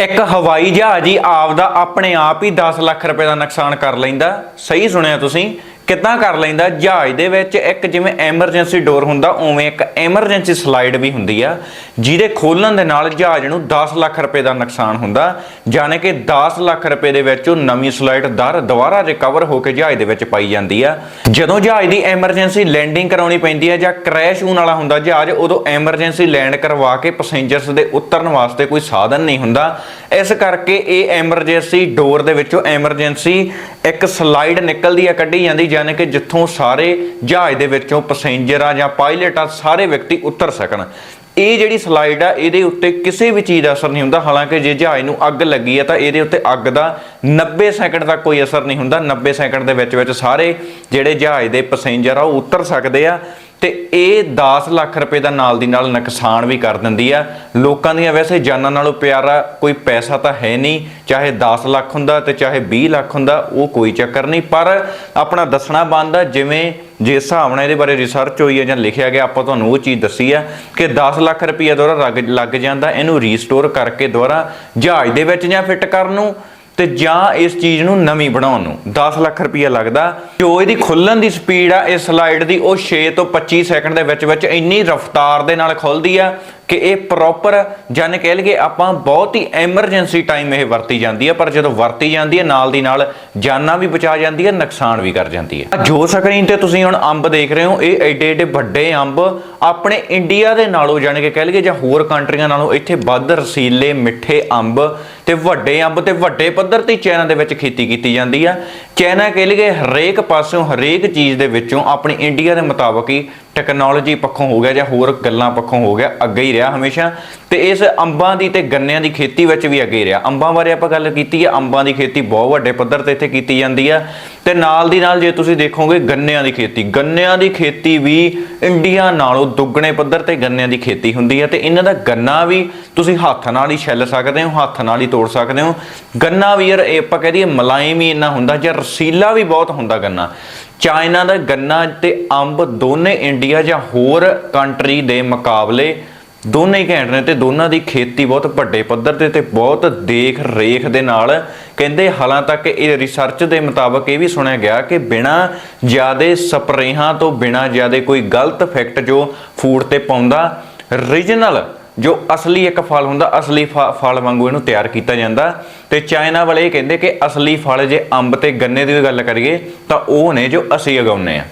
ਇੱਕ ਹਵਾਈ ਜਹਾਜ਼ ਹੀ ਆਪਦਾ ਆਪਣੇ ਆਪ ਹੀ 10 ਲੱਖ ਰੁਪਏ ਦਾ ਨੁਕਸਾਨ ਕਰ ਲੈਂਦਾ। ਸਹੀ ਸੁਣਿਆ ਤੁਸੀਂ। ਕਿੱਦਾਂ ਕਰ ਲੈਂਦਾ? ਜਹਾਜ਼ ਦੇ ਵਿੱਚ ਇੱਕ ਜਿਵੇਂ ਐਮਰਜੈਂਸੀ ਡੋਰ ਹੁੰਦਾ, ਉਵੇਂ ਇੱਕ ਐਮਰਜੈਂਸੀ ਸਲਾਈਡ ਵੀ ਹੁੰਦੀ ਆ, ਜਿਹਦੇ ਖੋਲਣ ਦੇ ਨਾਲ ਜਹਾਜ਼ ਨੂੰ 10 ਲੱਖ ਰੁਪਏ ਦਾ ਨੁਕਸਾਨ ਹੁੰਦਾ, ਜਾਣੇ ਕਿ 10 ਲੱਖ ਰੁਪਏ ਦੇ ਵਿੱਚ ਉਹ ਨਵੀਂ ਸਲਾਈਡ ਦਰ ਦੁਬਾਰਾ ਰਿਕਵਰ ਹੋ ਕੇ ਜਹਾਜ਼ ਦੇ ਵਿੱਚ ਪਾਈ ਜਾਂਦੀ ਆ। ਜਦੋਂ ਜਹਾਜ਼ ਦੀ ਐਮਰਜੈਂਸੀ ਲੈਂਡਿੰਗ ਕਰਾਉਣੀ ਪੈਂਦੀ ਆ ਜਾਂ ਕ੍ਰੈਸ਼ ਹੋਣ ਵਾਲਾ ਹੁੰਦਾ, ਜਹਾਜ਼ ਉਦੋਂ ਐਮਰਜੈਂਸੀ ਲੈਂਡ ਕਰਵਾ ਕੇ ਪੈਸੇਂਜਰਸ ਦੇ ਉਤਰਨ ਵਾਸਤੇ ਕੋਈ ਸਾਧਨ ਨਹੀਂ ਹੁੰਦਾ। ਇਸ ਕਰਕੇ ਇਹ ਐਮਰਜੈਂਸੀ ਡੋਰ ਦੇ ਵਿੱਚੋਂ ਐਮਰਜੈਂਸੀ ਇੱਕ ਸਲਾਈਡ ਨਿਕਲਦੀ ਆ, ਕੱਢੀ ਜਾਂਦੀ ਯਾਨੀ ਕਿ ਜਿੱਥੋਂ ਸਾਰੇ ਜਹਾਜ਼ ਦੇ ਵਿੱਚੋਂ ਪੈਸੇਂਜਰ ਆ ਜਾਂ ਪਾਇਲਟ ਆ, ਸਾਰੇ ਵਿਅਕਤੀ ਉਤਰ ਸਕਣ। ਇਹ ਜਿਹੜੀ ਸਲਾਈਡ ਆ, ਇਹਦੇ ਉੱਤੇ ਕਿਸੇ ਵੀ ਚੀਜ਼ ਦਾ ਅਸਰ ਨਹੀਂ ਹੁੰਦਾ। ਹਾਲਾਂਕਿ ਜੇ ਜਹਾਜ਼ ਨੂੰ ਅੱਗ ਲੱਗੀ ਹੈ ਤਾਂ ਇਹਦੇ ਉੱਤੇ ਅੱਗ ਦਾ 90 ਸੈਕਿੰਡ ਤੱਕ ਕੋਈ ਅਸਰ ਨਹੀਂ ਹੁੰਦਾ। 90 ਸੈਕਿੰਡ ਦੇ ਵਿੱਚ ਵਿੱਚ ਸਾਰੇ ਜਿਹੜੇ ਜਹਾਜ਼ ਦੇ ਪੈਸੇਂਜਰ ਆ, ਉਹ ਉਤਰ ਸਕਦੇ ਆ। ਤੇ ਇਹ 10 ਲੱਖ ਰੁਪਏ ਦਾ ਨਾਲ ਦੀ ਨਾਲ ਨੁਕਸਾਨ ਵੀ ਕਰ ਦਿੰਦੀ ਆ। ਲੋਕਾਂ ਦੀਆਂ ਵੈਸੇ ਜਾਨਾਂ ਨਾਲੋਂ ਪਿਆਰਾ ਕੋਈ ਪੈਸਾ ਤਾਂ ਹੈ ਨਹੀਂ। ਚਾਹੇ 10 ਲੱਖ ਹੁੰਦਾ ਤੇ ਚਾਹੇ 20 ਲੱਖ ਹੁੰਦਾ, ਉਹ ਕੋਈ ਚੱਕਰ ਨਹੀਂ। ਪਰ ਆਪਣਾ ਦੱਸਣਾ ਬਣਦਾ ਜਿਵੇਂ ਜੇ ਹਿਸਾਬ ਨਾਲ ਇਹਦੇ ਬਾਰੇ ਰਿਸਰਚ ਹੋਈ ਹੈ ਜਾਂ ਲਿਖਿਆ ਗਿਆ, ਆਪਾਂ ਤੁਹਾਨੂੰ ਉਹ ਚੀਜ਼ ਦੱਸੀ ਆ ਕਿ 10 ਲੱਖ ਰੁਪਏ ਦੁਆਰਾ ਲੱਗ- ਲੱਗ ਜਾਂਦਾ, ਇਹਨੂੰ ਰੀਸਟੋਰ ਕਰਕੇ ਦੁਆਰਾ ਜਹਾਜ਼ ਦੇ ਵਿੱਚ ਜਾਂ ਫਿੱਟ ਕਰਨ ਨੂੰ। ਤੇ ਜਾਂ ਇਸ ਚੀਜ਼ ਨੂੰ ਨਵੀਂ ਬਣਾਉਣ ਨੂੰ। 10 ਲੱਖ ਰੁਪਈਆ ਲੱਗਦਾ। ਜੋ ਇਹਦੀ ਖੁੱਲਣ ਦੀ ਸਪੀਡ ਆ, ਇਸ ਸਲਾਈਡ ਦੀ, ਉਹ 6 ਤੋਂ 25 ਸੈਕਿੰਡ ਦੇ ਵਿੱਚ ਵਿੱਚ ਇੰਨੀ ਰਫ਼ਤਾਰ ਦੇ ਨਾਲ ਖੁੱਲਦੀ ਆ ਕਿ ਇਹ ਪ੍ਰੋਪਰ ਜਨ ਕਹਿ ਲਈਏ ਆਪਾਂ ਬਹੁਤ ਹੀ ਐਮਰਜੈਂਸੀ ਟਾਈਮ ਇਹ ਵਰਤੀ ਜਾਂਦੀ ਹੈ ਪਰ ਜਦੋਂ ਵਰਤੀ ਜਾਂਦੀ ਹੈ ਨਾਲ ਦੀ ਨਾਲ ਜਾਨਾਂ ਵੀ ਬਚਾ ਜਾਂਦੀ ਹੈ ਨੁਕਸਾਨ ਵੀ ਕਰ ਜਾਂਦੀ ਹੈ ਜੋ ਸਕਰੀਨ ਤੇ ਤੁਸੀਂ ਹੁਣ ਅੰਬ ਦੇਖ ਰਹੇ ਹੋ, ਇਹ ਐਡੇ ਐਡੇ ਵੱਡੇ ਅੰਬ ਆਪਣੇ ਇੰਡੀਆ ਦੇ ਨਾਲੋਂ ਜਾਨ ਕੇ ਕਹਿ ਲਈਏ ਜਾਂ ਹੋਰ ਕੰਟਰੀਆਂ ਨਾਲੋਂ, ਇੱਥੇ ਵੱਧ ਰਸੀਲੇ, ਮਿੱਠੇ ਅੰਬ ਤੇ ਵੱਡੇ ਅੰਬ ਤੇ ਵੱਡੇ ਪੱਧਰ ਤੇ ਚਾਈਨਾ ਦੇ ਵਿੱਚ ਖੇਤੀ ਕੀਤੀ ਜਾਂਦੀ ਆ। ਚਾਈਨਾ ਕਹਿ ਲਈਏ ਹਰੇਕ ਪਾਸਿਓਂ, ਹਰੇਕ ਚੀਜ਼ ਦੇ ਵਿੱਚੋਂ, ਆਪਣੀ ਇੰਡੀਆ ਦੇ ਮੁਤਾਬਕ ਹੀ ਟੈਕਨੋਲੋਜੀ ਪੱਖੋਂ ਹੋ ਗਿਆ ਜਾਂ ਹੋਰ ਗੱਲਾਂ ਪੱਖੋਂ ਹੋ ਗਿਆ, ਅੱਗੇ ਹੀ ਰਿਹਾ ਹਮੇਸ਼ਾ। ਤੇ ਇਸ ਅੰਬਾਂ ਦੀ ਤੇ ਗੰਨਿਆਂ ਦੀ ਖੇਤੀ ਵਿੱਚ ਵੀ ਅੱਗੇ ਰਿਹਾ। ਅੰਬਾਂ ਬਾਰੇ ਆਪਾਂ ਗੱਲ ਕੀਤੀ ਹੈ। ਅੰਬਾਂ ਦੀ ਖੇਤੀ ਬਹੁਤ ਵੱਡੇ ਪੱਧਰ ਤੇ ਇੱਥੇ ਕੀਤੀ ਜਾਂਦੀ ਆ ਤੇ ਨਾਲ ਦੀ ਨਾਲ ਜੇ ਤੁਸੀਂ ਦੇਖੋਗੇ ਗੰਨਿਆਂ ਦੀ ਖੇਤੀ। ਗੰਨਿਆਂ ਦੀ ਖੇਤੀ ਵੀ ਇੰਡੀਆ ਨਾਲੋਂ ਦੁੱਗਣੇ ਪੱਧਰ ਤੇ ਗੰਨਿਆਂ ਦੀ ਖੇਤੀ ਹੁੰਦੀ ਹੈ। ਤੇ ਇਹਨਾਂ ਦਾ ਗੰਨਾ ਵੀ ਤੁਸੀਂ ਹੱਥ ਨਾਲ ਹੀ ਛਿੱਲ ਸਕਦੇ ਹੋ, ਹੱਥ ਨਾਲ ਹੀ ਤੋੜ ਸਕਦੇ ਹੋ। ਗੰਨਾ ਵੀ ਯਾਰ ਇਹ ਆਪਾਂ ਕਹਿ ਦਈਏ ਮਲਾਇਮ ਹੀ ਇੰਨਾ ਹੁੰਦਾ ਜਾਂ ਰਸੀਲਾ ਵੀ ਬਹੁਤ ਹੁੰਦਾ ਗੰਨਾ। ਚਾਈਨਾ ਦਾ ਗੰਨਾ ਤੇ ਅੰਬ ਦੋਨੇ ਇੰਡੀਆ ਜਾਂ ਹੋਰ ਕੰਟਰੀ ਦੇ ਮੁਕਾਬਲੇ ਦੋਨੇ ਹੀ ਘੈਂਟ ਨੇ ਤੇ ਦੋਨਾਂ ਦੀ ਖੇਤੀ ਬਹੁਤ ਵੱਡੇ ਪੱਧਰ ਤੇ ਤੇ ਬਹੁਤ ਦੇਖ ਰੇਖ ਦੇ ਨਾਲ। ਕਹਿੰਦੇ ਹਾਲਾਂ ਤੱਕ ਇਹ ਰਿਸਰਚ ਦੇ ਮੁਤਾਬਕ ਇਹ ਵੀ ਸੁਣਿਆ ਗਿਆ ਕਿ ਬਿਨਾ ਜਿਆਦੇ ਸਪਰੇਹਾਂ ਤੋਂ ਬਿਨਾ ਜਿਆਦੇ ਕੋਈ ਗਲਤ ਫੈਕਟ ਜੋ ਫੂਡ ਤੇ ਪਾਉਂਦਾ ਰੀਜਨਲ ਜੋ ਅਸਲੀ ਇੱਕ ਫਲ ਹੁੰਦਾ, ਅਸਲੀ ਫ- ਫਲ ਵਾਂਗੂ ਇਹਨੂੰ ਤਿਆਰ ਕੀਤਾ ਜਾਂਦਾ। ਤੇ ਚਾਈਨਾ ਵਾਲੇ ਇਹ ਕਹਿੰਦੇ ਕਿ ਅਸਲੀ ਫਲ ਜੇ ਅੰਬ ਤੇ ਗੰਨੇ ਦੀ ਵੀ ਗੱਲ ਕਰੀਏ ਤਾਂ ਉਹ ਨੇ ਜੋ ਅਸੀਂ ਉਗਾਉਂਦੇ ਆ